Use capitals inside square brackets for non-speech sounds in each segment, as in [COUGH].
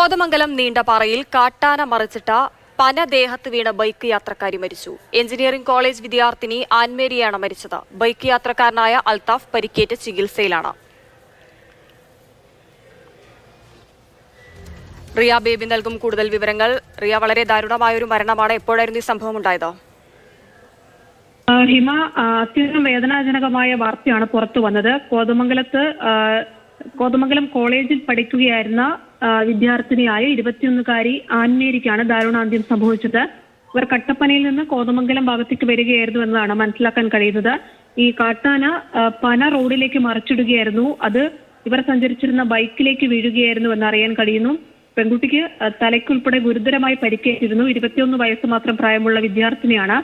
കോതമംഗലം നീണ്ടപാറയിൽ കാട്ടാന മറിച്ചിട്ട പനദേഹത്ത് വീണ ബൈക്ക് യാത്രക്കാരി മരിച്ചു. Engineering college വിദ്യാർത്ഥിനി ആൻമേരിയാണ് മരിച്ചത്. ബൈക്ക് യാത്രക്കാരനായ അൽത്താഫ് പരിക്കേറ്റ് ചികിത്സയിലാണ്. റിയ ബേബി നൽകും കൂടുതൽ വിവരങ്ങൾ. റിയ വളരെ ദാരുണമായ ഒരു മരണമാണ് എപ്പോഴായിരുന്നു ഈ സംഭവം ഉണ്ടായത് ഹിമ അത്യന്തം വേദനാജനകമായ വാർത്തയാണ് പുറത്തു വന്നത്. കോതമംഗലത്ത് കോതമംഗലം കോളേജിൽ പഠിക്കുകയായിരുന്ന വിദ്യാർത്ഥിനിയായ ഇരുപത്തിയൊന്നുകാരി ആൻമേരിക്കാണ് ദാരുണാന്ത്യം സംഭവിച്ചത്. ഇവർ കട്ടപ്പനയിൽ നിന്ന് കോതമംഗലം ഭാഗത്തേക്ക് വരികയായിരുന്നു എന്നതാണ് മനസ്സിലാക്കാൻ കഴിയുന്നത്. ഈ കാട്ടാന പന റോഡിലേക്ക് മറിച്ചിടുകയായിരുന്നു. അത് ഇവർ സഞ്ചരിച്ചിരുന്ന ബൈക്കിലേക്ക് വീഴുകയായിരുന്നു എന്ന് അറിയാൻ കഴിയുന്നു. പെൺകുട്ടിക്ക് തലയ്ക്കുൾപ്പെടെ ഗുരുതരമായി പരിക്കേറ്റിരുന്നു. ഇരുപത്തിയൊന്ന് വയസ്സ് മാത്രം പ്രായമുള്ള വിദ്യാർത്ഥിനിയാണ്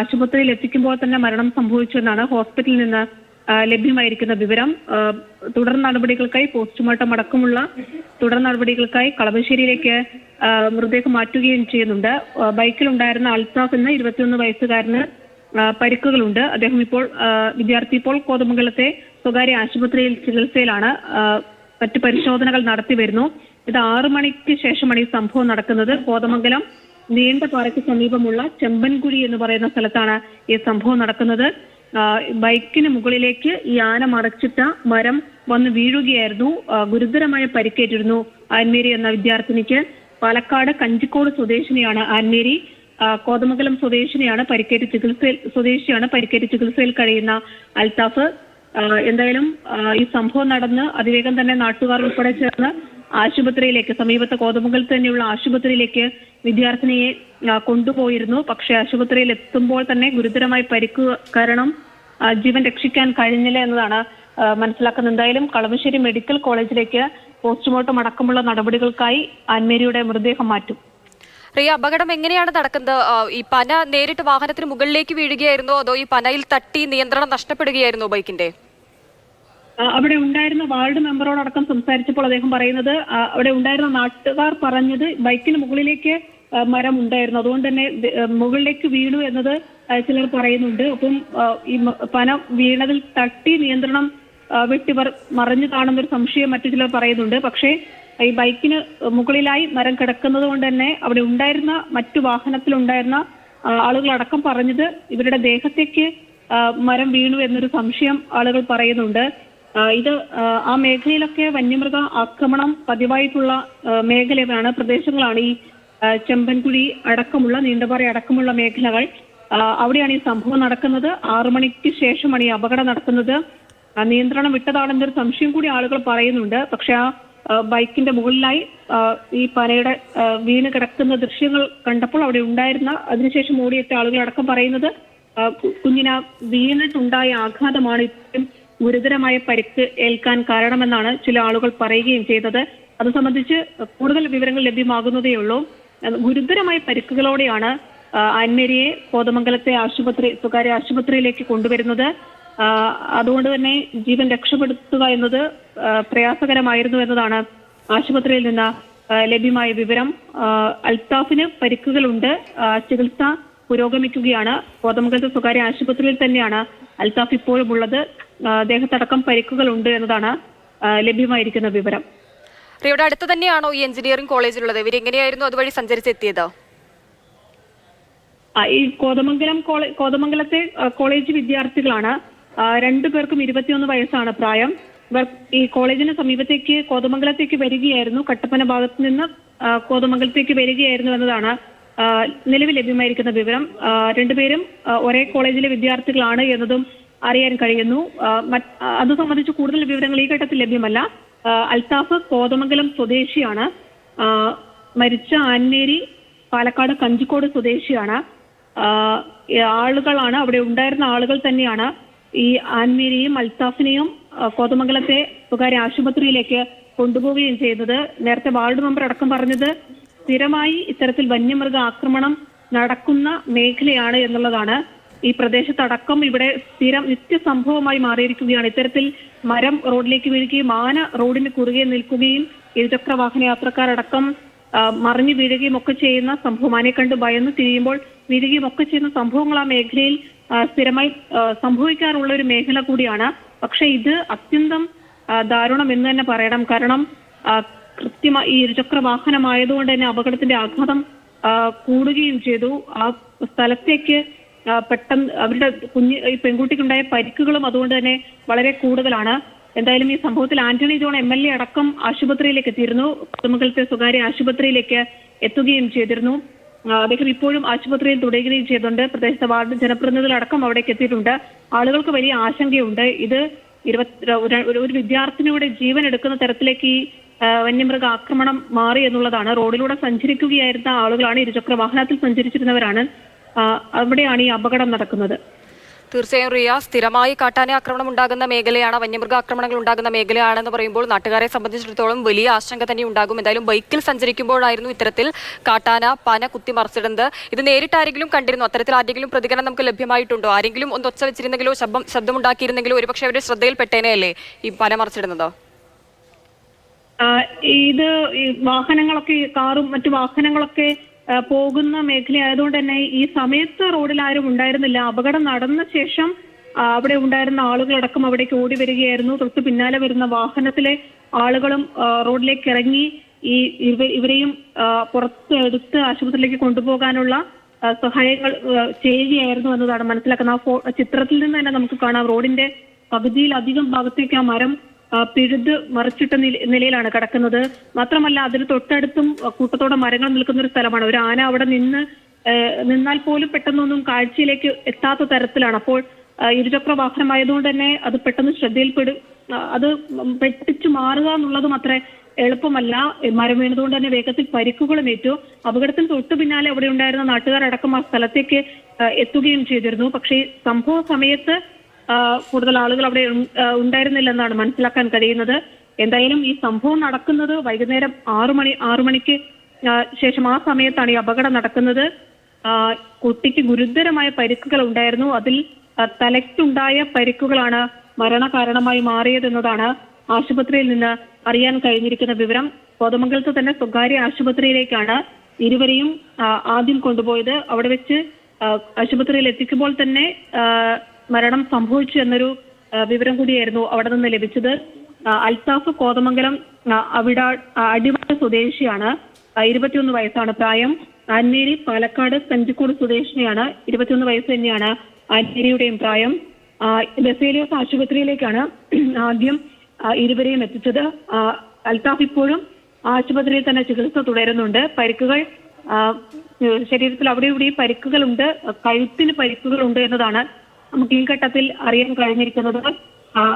ആശുപത്രിയിൽ എത്തിക്കുമ്പോൾ തന്നെ മരണം സംഭവിച്ചു എന്നാണ് ഹോസ്പിറ്റലിൽ നിന്ന് ലഭ്യമായിരിക്കുന്ന വിവരം തുടർ നടപടികൾക്കായി പോസ്റ്റ്മോർട്ടം അടക്കമുള്ള തുടർ നടപടികൾക്കായി കളമശ്ശേരിയിലേക്ക് മൃതദേഹം മാറ്റുകയും ചെയ്യുന്നുണ്ട്. ബൈക്കിലുണ്ടായിരുന്ന അൽത്താഫ് എന്ന ഇരുപത്തിയൊന്ന് വയസ്സുകാരന് പരിക്കുകളുണ്ട്. അദ്ദേഹം ഇപ്പോൾ വിദ്യാർത്ഥി ഇപ്പോൾ കോതമംഗലത്തെ സ്വകാര്യ ആശുപത്രിയിൽ ചികിത്സയിലാണ്. മറ്റ് പരിശോധനകൾ നടത്തി വരുന്നു. ഇത് ആറു മണിക്ക് ശേഷമാണ് ഈ സംഭവം നടക്കുന്നത്. കോതമംഗലം നീണ്ടപാറയ്ക്ക് സമീപമുള്ള ചെമ്പൻകുഴി എന്ന് പറയുന്ന സ്ഥലത്താണ് ഈ സംഭവം നടക്കുന്നത്. ബൈക്കിന് മുകളിലേക്ക് ഈ ആന മറച്ചിട്ട മരം വന്ന് വീഴുകയായിരുന്നു. ഗുരുതരമായ പരിക്കേറ്റിരുന്നു ആൻമേരി എന്ന വിദ്യാർത്ഥിനിക്ക്. പാലക്കാട് കഞ്ചിക്കോട് സ്വദേശിനിയാണ് ആൻമേരി. കോതമംഗലം സ്വദേശിനിയാണ് പരിക്കേറ്റ് ചികിത്സയിൽ സ്വദേശിയാണ് പരിക്കേറ്റ് ചികിത്സയിൽ കഴിയുന്ന അൽത്താഫ് എന്തായാലും ഈ സംഭവം നടന്ന് അതിവേഗം തന്നെ നാട്ടുകാർ ഉൾപ്പെടെ ചേർന്ന് ആശുപത്രിയിലേക്ക് സമീപത്തെ കോതമംഗലത്ത് തന്നെയുള്ള ആശുപത്രിയിലേക്ക് വിദ്യാർത്ഥിനിയെ കൊണ്ടുപോയിരുന്നു. പക്ഷെ ആശുപത്രിയിൽ എത്തുമ്പോൾ തന്നെ ഗുരുതരമായി പരിക്ക് കാരണം ജീവൻ രക്ഷിക്കാൻ കഴിഞ്ഞില്ല എന്നതാണ് മനസ്സിലാക്കുന്നത്. എന്തായാലും കളമശ്ശേരി മെഡിക്കൽ കോളേജിലേക്ക് പോസ്റ്റ്മോർട്ടം അടക്കമുള്ള നടപടികൾക്കായി ആൻമേരിയുടെ മൃതദേഹം മാറ്റും. റിയ അപകടം എങ്ങനെയാണ് നടക്കുന്നത്? ഈ പന നേരിട്ട് വാഹനത്തിന് മുകളിലേക്ക് വീഴുകയായിരുന്നോ? അതോ ഈ പനയിൽ തട്ടി നിയന്ത്രണം നഷ്ടപ്പെടുകയായിരുന്നോ ബൈക്കിന്റെ? അവിടെ ഉണ്ടായിരുന്ന വാർഡ് മെമ്പറോടക്കം സംസാരിച്ചപ്പോൾ അദ്ദേഹം പറയുന്നത് അവിടെ ഉണ്ടായിരുന്ന നാട്ടുകാർ പറഞ്ഞത് ബൈക്കിന് മുകളിലേക്ക് മരം ഉണ്ടായിരുന്നു. അതുകൊണ്ട് തന്നെ മുകളിലേക്ക് വീണു എന്നത് ചിലർ പറയുന്നുണ്ട്. അപ്പം ഈ പന വീണതിൽ തട്ടി നിയന്ത്രണം വെട്ടിവർ കാണുന്നൊരു സംശയം മറ്റു ചിലർ പറയുന്നുണ്ട്. പക്ഷേ ഈ ബൈക്കിന് മുകളിലായി മരം കിടക്കുന്നത് കൊണ്ട് തന്നെ അവിടെ ഉണ്ടായിരുന്ന മറ്റു വാഹനത്തിലുണ്ടായിരുന്ന ആളുകളടക്കം പറഞ്ഞത് ഇവരുടെ ദേഹത്തേക്ക് മരം വീണു എന്നൊരു സംശയം ആളുകൾ പറയുന്നുണ്ട്. ഇത് ആ, മേഖലയിലൊക്കെ വന്യമൃഗ ആക്രമണം പതിവായിട്ടുള്ള മേഖലയാണ് പ്രദേശങ്ങളാണ് ഈ ചെമ്പൻകുഴി അടക്കമുള്ള നീണ്ടപാറ അടക്കമുള്ള മേഖലകൾ. അവിടെയാണ് ഈ സംഭവം നടക്കുന്നത്. ആറു മണിക്ക് ശേഷമാണ് ഈ അപകടം നടക്കുന്നത്. നിയന്ത്രണം വിട്ടതാണെന്നൊരു സംശയം കൂടി ആളുകൾ പറയുന്നുണ്ട്. പക്ഷെ ആ ബൈക്കിന്റെ മുകളിലായി ഈ പനയുടെ വീണ് കിടക്കുന്ന ദൃശ്യങ്ങൾ കണ്ടപ്പോൾ അവിടെ ഉണ്ടായിരുന്ന അതിനുശേഷം ഓടിയെത്തിയ ആളുകളടക്കം പറയുന്നത് ആ, കു- കുഞ്ഞിന് വീണിട്ടുണ്ടായ ആഘാതമാണ് ഇത്രയും ഗുരുതരമായ പരിക്ക് ഏൽക്കാൻ കാരണമെന്നാണ് ചില ആളുകൾ പറയുകയും ചെയ്തത്. അത് സംബന്ധിച്ച് കൂടുതൽ വിവരങ്ങൾ ലഭ്യമാകുന്നതേ ഉള്ളൂ. അത് ഗുരുതരമായ പരിക്കുകളോടെയാണ് ആൻമേരിയെ കോതമംഗലത്തെ ആശുപത്രി സ്വകാര്യ ആശുപത്രിയിലേക്ക് കൊണ്ടുവരുന്നത്. അതുകൊണ്ട് തന്നെ ജീവൻ രക്ഷപ്പെടുത്തുക എന്നത് പ്രയാസകരമായിരുന്നു എന്നതാണ് ആശുപത്രിയിൽ നിന്ന് ലഭ്യമായ വിവരം. അൽത്താഫിന് പരിക്കുകളുണ്ട്. ചികിത്സ പുരോഗമിക്കുകയാണ്. കോതമംഗലത്തെ സ്വകാര്യ ആശുപത്രിയിൽ തന്നെയാണ് അൽത്താഫ് ഇപ്പോഴും ഉള്ളത്. പരിക്കുകൾ പരിക്കുകളുണ്ട് എന്നതാണ് ലഭ്യമായിരിക്കുന്ന വിവരം. ഇവിടെ അടുത്ത് തന്നെയാണോ ഈ എഞ്ചിനീയറിംഗ് കോളേജിലുള്ളത്? ഇവരെങ്ങനെയായിരുന്നു അതുവഴി സഞ്ചരിച്ചെത്തിയത്? ഈ കോതമംഗലം കോതമംഗലത്തെ കോളേജ് വിദ്യാർത്ഥികളാണ് രണ്ടു പേർക്കും ഇരുപത്തിയൊന്ന് വയസ്സാണ് പ്രായം. ഇവർ ഈ കോളേജിന് സമീപത്തേക്ക് കോതമംഗലത്തേക്ക് വരികയായിരുന്നു. കട്ടപ്പന ഭാഗത്ത് നിന്ന് കോതമംഗലത്തേക്ക് വരികയായിരുന്നു എന്നതാണ് നിലവിൽ ലഭ്യമായിരിക്കുന്ന വിവരം. രണ്ടുപേരും ഒരേ കോളേജിലെ വിദ്യാർത്ഥികളാണ് എന്നതും അറിയാൻ കഴിയുന്നു. അത് സംബന്ധിച്ച് കൂടുതൽ വിവരങ്ങൾ ഈ ഘട്ടത്തിൽ ലഭ്യമല്ല. അൽത്താഫ് കോതമംഗലം സ്വദേശിയാണ്. മരിച്ച ആൻമേരി പാലക്കാട് കഞ്ചിക്കോട് സ്വദേശിയാണ്. ആളുകളാണ് അവിടെ ഉണ്ടായിരുന്ന ആളുകൾ തന്നെയാണ് ഈ ആൻമേരിയും അൽത്താഫിനെയും കോതമംഗലത്തെ സ്വകാര്യ ആശുപത്രിയിലേക്ക് കൊണ്ടുപോവുകയും ചെയ്തത്. നേരത്തെ വാർഡ് മെമ്പർ അടക്കം പറഞ്ഞത് സ്ഥിരമായി ഇത്തരത്തിൽ വന്യമൃഗ ആക്രമണം നടക്കുന്ന മേഖലയാണ് എന്നുള്ളതാണ്. ഈ പ്രദേശത്തടക്കം ഇവിടെ സ്ഥിരം നിത്യ സംഭവമായി മാറിയിരിക്കുകയാണ്. ഇത്തരത്തിൽ മരം റോഡിലേക്ക് വീഴുകയും ആന റോഡിന് കുറുകെ നിൽക്കുകയും ഇരുചക്ര വാഹന യാത്രക്കാരടക്കം മറിഞ്ഞു വീഴുകയും ഒക്കെ ചെയ്യുന്ന സംഭവം. ആനയെ കണ്ട് ഭയന്ന് തിരിയുമ്പോൾ വീഴുകയും ഒക്കെ ചെയ്യുന്ന സംഭവങ്ങൾ ആ മേഖലയിൽ സ്ഥിരമായി സംഭവിക്കാറുള്ള ഒരു മേഖല കൂടിയാണ്. പക്ഷെ ഇത് അത്യന്തം ദാരുണം എന്ന് തന്നെ പറയണം. കാരണം കൃത്യമായി ഈ ഇരുചക്ര വാഹനമായതുകൊണ്ട് തന്നെ അപകടത്തിന്റെ ആഘാതം കൂടുകയും ചെയ്തു. ആ സ്ഥലത്തേക്ക് പെട്ടെന്ന് അവരുടെ കുഞ്ഞ് ഈ പെൺകുട്ടിക്കുണ്ടായ പരിക്കുകളും അതുകൊണ്ട് തന്നെ വളരെ കൂടുതലാണ്. എന്തായാലും ഈ സംഭവത്തിൽ Antony John M L A അടക്കം ആശുപത്രിയിലേക്ക് എത്തിയിരുന്നു. കുത്തുമംഗലത്തെ സ്വകാര്യ ആശുപത്രിയിലേക്ക് എത്തുകയും ചെയ്തിരുന്നു. അദ്ദേഹം ഇപ്പോഴും ആശുപത്രിയിൽ തുടരുകയും ചെയ്തിട്ടുണ്ട് പ്രദേശത്തെ വാർഡ് ജനപ്രതിനിധികളടക്കം അവിടേക്ക് എത്തിയിട്ടുണ്ട്. ആളുകൾക്ക് വലിയ ആശങ്കയുണ്ട്. ഇത് ഇരുപത്തി ഒരു- വിദ്യാർത്ഥിനിയുടെ ജീവൻ എടുക്കുന്ന തരത്തിലേക്ക് ഈ വന്യമൃഗ ആക്രമണം മാറി എന്നുള്ളതാണ്. റോഡിലൂടെ സഞ്ചരിക്കുകയായിരുന്ന ആളുകളാണ് ഇരുചക്ര വാഹനത്തിൽ സഞ്ചരിച്ചിരുന്നവരാണ്. അവിടെയാണ് ഈ അപകടം നടക്കുന്നത്. തീർച്ചയായും റിയ സ്ഥിരമായി കാട്ടാന ആക്രമണം ഉണ്ടാകുന്ന മേഖലയാണ് വന്യമൃഗ ആക്രമണങ്ങൾ ഉണ്ടാകുന്ന മേഖലയാണെന്ന് പറയുമ്പോൾ നാട്ടുകാരെ സംബന്ധിച്ചിടത്തോളം വലിയ ആശങ്ക തന്നെ ഉണ്ടാകും എന്തായാലും ബൈക്കിൽ സഞ്ചരിക്കുമ്പോഴായിരുന്നു ഇത്തരത്തിൽ കാട്ടാന പന കുത്തി മറിച്ചിടുന്നത്. ഇത് നേരിട്ട് ആരെങ്കിലും കണ്ടിരുന്നു? അത്തരത്തിൽ ആരെങ്കിലും പ്രതികരണം നമുക്ക് ലഭ്യമായിട്ടുണ്ടോ? ആരെങ്കിലും ഒന്ന് ഒച്ച വെച്ചിരുന്നെങ്കിലോ ശബ്ദം ശബ്ദമുണ്ടാക്കിയിരുന്നെങ്കിലോ ഒരുപക്ഷെ അവരുടെ ശ്രദ്ധയിൽപ്പെട്ടേനെ അല്ലേ ഈ പന മറിച്ചിടുന്നതോ? ഇത് വാഹനങ്ങളൊക്കെ കാറും മറ്റു വാഹനങ്ങളൊക്കെ പോകുന്ന മേഖലയായതുകൊണ്ട് തന്നെ ഈ സമയത്ത് റോഡിൽ ആരും ഉണ്ടായിരുന്നില്ല. അപകടം നടന്ന ശേഷം അവിടെ ഉണ്ടായിരുന്ന ആളുകളടക്കം അവിടേക്ക് ഓടി വരികയായിരുന്നു. തൊട്ട് പിന്നാലെ വരുന്ന വാഹനത്തിലെ ആളുകളും റോഡിലേക്ക് ഇറങ്ങി ഈ ഇവരെയും പുറത്തെടുത്ത് ആശുപത്രിയിലേക്ക് കൊണ്ടുപോകാനുള്ള സഹായങ്ങൾ ചെയ്യുകയായിരുന്നു എന്നതാണ് മനസ്സിലാക്കുന്നത്. ആ ചിത്രത്തിൽ നിന്ന് തന്നെ നമുക്ക് കാണാം. റോഡിന്റെ പകുതിയിലധികം ഭാഗത്തേക്ക് ആ മരം പിഴുത് മറിച്ചിട്ട നിലയിലാണ് കിടക്കുന്നത്. മാത്രമല്ല അതിന് തൊട്ടടുത്തും കൂട്ടത്തോടെ മരങ്ങൾ നിൽക്കുന്ന ഒരു സ്ഥലമാണ്. ഒരു ആന അവിടെ നിന്ന് നിന്നാൽ പോലും പെട്ടെന്നൊന്നും കാഴ്ചയിലേക്ക് എത്താത്ത തരത്തിലാണ്. അപ്പോൾ ഇരുചക്ര വാഹനമായതുകൊണ്ട് തന്നെ അത് പെട്ടെന്ന് ശ്രദ്ധയിൽപ്പെടും. അത് പെട്ടിച്ചു മാറുക എന്നുള്ളതും അത്ര എളുപ്പമല്ല. മരം വീണതുകൊണ്ട് തന്നെ വേഗത്തിൽ പരിക്കുകളും ഏറ്റു. അപകടത്തിന് തൊട്ടു പിന്നാലെ അവിടെ ഉണ്ടായിരുന്ന നാട്ടുകാരടക്കം ആ സ്ഥലത്തേക്ക് എത്തുകയും ചെയ്തിരുന്നു. പക്ഷേ സംഭവ സമയത്ത് കൂടുതൽ ആളുകൾ അവിടെ ഉണ്ടായിരുന്നില്ലെന്നാണ് മനസ്സിലാക്കാൻ കഴിയുന്നത്. എന്തായാലും ഈ സംഭവം നടക്കുന്നത് വൈകുന്നേരം ആറു മണി ആറു മണിക്ക് ശേഷം ആ സമയത്താണ് ഈ അപകടം നടക്കുന്നത്. കുട്ടിക്ക് ഗുരുതരമായ പരിക്കുകൾ ഉണ്ടായിരുന്നു. അതിൽ തലയ്ക്കുണ്ടായ പരിക്കുകളാണ് മരണകാരണമായി മാറിയതെന്നതാണ് ആശുപത്രിയിൽ നിന്ന് അറിയാൻ കഴിഞ്ഞിരിക്കുന്ന വിവരം. കോതമംഗലത്ത് തന്നെ സ്വകാര്യ ആശുപത്രിയിലേക്കാണ് ഇരുവരെയും ആദ്യം കൊണ്ടുപോയത്. അവിടെ വെച്ച് ആശുപത്രിയിൽ എത്തിക്കുമ്പോൾ തന്നെ മരണം സംഭവിച്ചു എന്നൊരു വിവരം കൂടിയായിരുന്നു അവിടെ നിന്ന് ലഭിച്ചത്. അൽത്താഫ് കോതമംഗലം അവിടെ അടിമട്ട സ്വദേശിയാണ്. ഇരുപത്തിയൊന്ന് വയസ്സാണ് പ്രായം. അന്നേരി പാലക്കാട് കഞ്ചിക്കോട് സ്വദേശിനിയാണ്. ഇരുപത്തിയൊന്ന് വയസ്സ് തന്നെയാണ് അന്നേരിയുടെയും പ്രായം. ബസേലിയോസ് ആശുപത്രിയിലേക്കാണ് [CLEARS THROAT] ആദ്യം ഇരുവരെയും എത്തിച്ചത്. അൽത്താഫ് ഇപ്പോഴും ആശുപത്രിയിൽ തന്നെ ചികിത്സ തുടരുന്നുണ്ട്. പരിക്കുകൾ ശരീരത്തിൽ അവിടെ ഇവിടെ പരിക്കുകളുണ്ട്. കഴുത്തിന് പരിക്കുകളുണ്ട് എന്നതാണ് നമുക്ക് ഈ ഘട്ടത്തിൽ അറിയാൻ കഴിഞ്ഞിരിക്കുന്നത്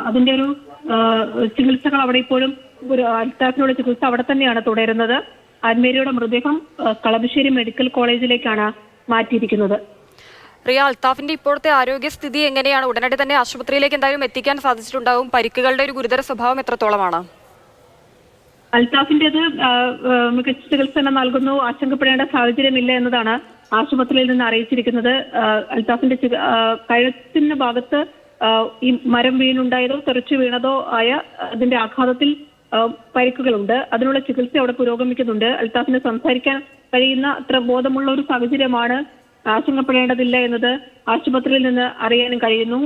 അതിന്റെ ഒരു ചികിത്സകൾ അവിടെ ഇപ്പോഴും ഒരു അൽത്താഫിനുള്ള ചികിത്സ അവിടെ തന്നെയാണ് തുടരുന്നത്. ആൻമേരിയുടെ മൃതദേഹം കളമശ്ശേരി മെഡിക്കൽ കോളേജിലേക്കാണ് മാറ്റിയിരിക്കുന്നത്. റിയ അൽത്താഫിന്റെ ഇപ്പോഴത്തെ ആരോഗ്യസ്ഥിതി എങ്ങനെയാണ്? ഉടനടി തന്നെ ആശുപത്രിയിലേക്ക് എന്തായാലും എത്തിക്കാൻ സാധിച്ചിട്ടുണ്ടാവും. പരിക്കുകളുടെ ഒരു ഗുരുതര സ്വഭാവം എത്രത്തോളമാണ്? അൽത്താഫിന്റേത് മികച്ച ചികിത്സ നൽകുന്നു. ആശങ്കപ്പെടേണ്ട സാഹചര്യമില്ല എന്നതാണ് ആശുപത്രിയിൽ നിന്ന് അറിയിച്ചിരിക്കുന്നത് അൽത്താഫിന്റെ കഴുത്തിന്റെ ഭാഗത്ത് ഈ മരം വീണുണ്ടായതോ തെറിച്ചു വീണതോ ആയ അതിന്റെ ആഘാതത്തിൽ പരിക്കുകളുണ്ട്. അതിനുള്ള ചികിത്സ അവിടെ പുരോഗമിക്കുന്നുണ്ട്. അൽത്താഫിന് സംസാരിക്കാൻ കഴിയുന്ന അത്ര ബോധമുള്ള ഒരു സാഹചര്യമാണ് ആശങ്കപ്പെടേണ്ടതില്ല എന്നത് ആശുപത്രിയിൽ നിന്ന് അറിയാനും കഴിയുന്നു.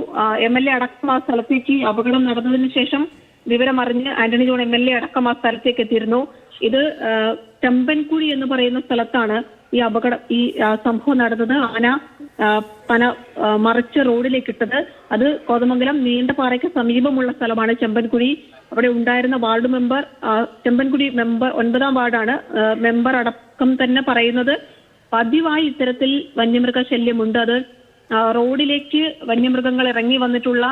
എം എൽ എ അടക്കം ആ സ്ഥലത്തേക്ക് അപകടം നടന്നതിന് ശേഷം വിവരമറിഞ്ഞ് Antony John M L A അടക്കം ആ സ്ഥലത്തേക്ക് എത്തിയിരുന്നു. ഇത് ചെമ്പൻകുഴി എന്ന് പറയുന്ന സ്ഥലത്താണ് ഈ അപകടം ഈ സംഭവം നടന്നത് ആന പന മറിച്ച് റോഡിലേക്ക് ഇട്ടത്. അത് കോതമംഗലം നീണ്ടപാറയ്ക്ക് സമീപമുള്ള സ്ഥലമാണ് ചെമ്പൻകുഴി. അവിടെ ഉണ്ടായിരുന്ന വാർഡ് മെമ്പർ ചെമ്പൻകുഴി മെമ്പർ ഒൻപതാം വാർഡാണ് മെമ്പർ അടക്കം തന്നെ പറയുന്നത്. പതിവായി ഇത്തരത്തിൽ വന്യമൃഗ ശല്യമുണ്ട് അത് റോഡിലേക്ക് വന്യമൃഗങ്ങൾ ഇറങ്ങി വന്നിട്ടുള്ള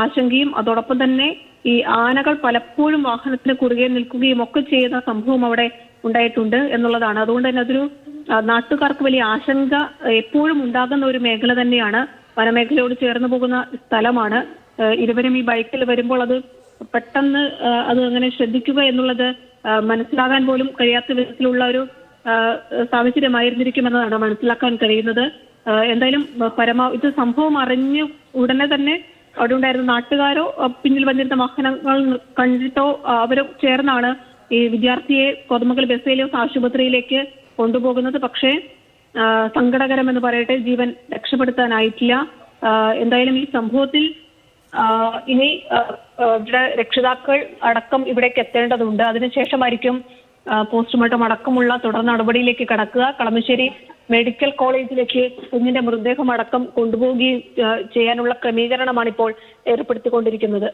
ആശങ്കയും അതോടൊപ്പം തന്നെ ഈ ആനകൾ പലപ്പോഴും വാഹനത്തിന് കുറുകെ നിൽക്കുകയും ഒക്കെ ചെയ്യുന്ന സംഭവം അവിടെ ഉണ്ടായിട്ടുണ്ട് എന്നുള്ളതാണ്. അതുകൊണ്ട് തന്നെ അതൊരു നാട്ടുകാർക്ക് വലിയ ആശങ്ക എപ്പോഴും ഉണ്ടാകുന്ന ഒരു മേഖല തന്നെയാണ് വനമേഖലയോട് ചേർന്ന് പോകുന്ന സ്ഥലമാണ്. ഇരുവരും ഈ ബൈക്കിൽ വരുമ്പോൾ അത് പെട്ടെന്ന് അത് അങ്ങനെ ശ്രദ്ധിക്കുക എന്നുള്ളത് മനസ്സിലാകാൻ പോലും കഴിയാത്ത വിധത്തിലുള്ള ഒരു സാഹചര്യമായിരുന്നിരിക്കും സാഹചര്യമായിരുന്നിരിക്കുമെന്നതാണ് മനസ്സിലാക്കാൻ കഴിയുന്നത്. എന്തായാലും പരമാ ഇത് സംഭവം അറിഞ്ഞ് ഉടനെ തന്നെ അവിടെ ഉണ്ടായിരുന്ന നാട്ടുകാരോ പിന്നിൽ വന്നിരുന്ന വാഹനങ്ങൾ കണ്ടിട്ടോ ആ, അവരോ ചേർന്നാണ് ഈ വിദ്യാർത്ഥിയെ കോതമംഗൽ ബസേലിയോസ് ആശുപത്രിയിലേക്ക് കൊണ്ടുപോകുന്നത്. പക്ഷേ സങ്കടകരം എന്ന് പറയട്ടെ ജീവൻ രക്ഷപ്പെടുത്താനായിട്ടില്ല. എന്തായാലും ഈ സംഭവത്തിൽ ഇനി ഇവിടെ രക്ഷിതാക്കൾ അടക്കം ഇവിടേക്ക് എത്തേണ്ടതുണ്ട്. അതിനുശേഷമായിരിക്കും പോസ്റ്റ്മോർട്ടം അടക്കമുള്ള തുടർ നടപടിയിലേക്ക് കടക്കുക. കളമശ്ശേരി മെഡിക്കൽ കോളേജിലേക്ക് കുഞ്ഞിന്റെ മൃതദേഹം അടക്കം കൊണ്ടുപോവുകയും ചെയ്യാനുള്ള ക്രമീകരണമാണ് ഇപ്പോൾ ഏർപ്പെടുത്തിക്കൊണ്ടിരിക്കുന്നത്.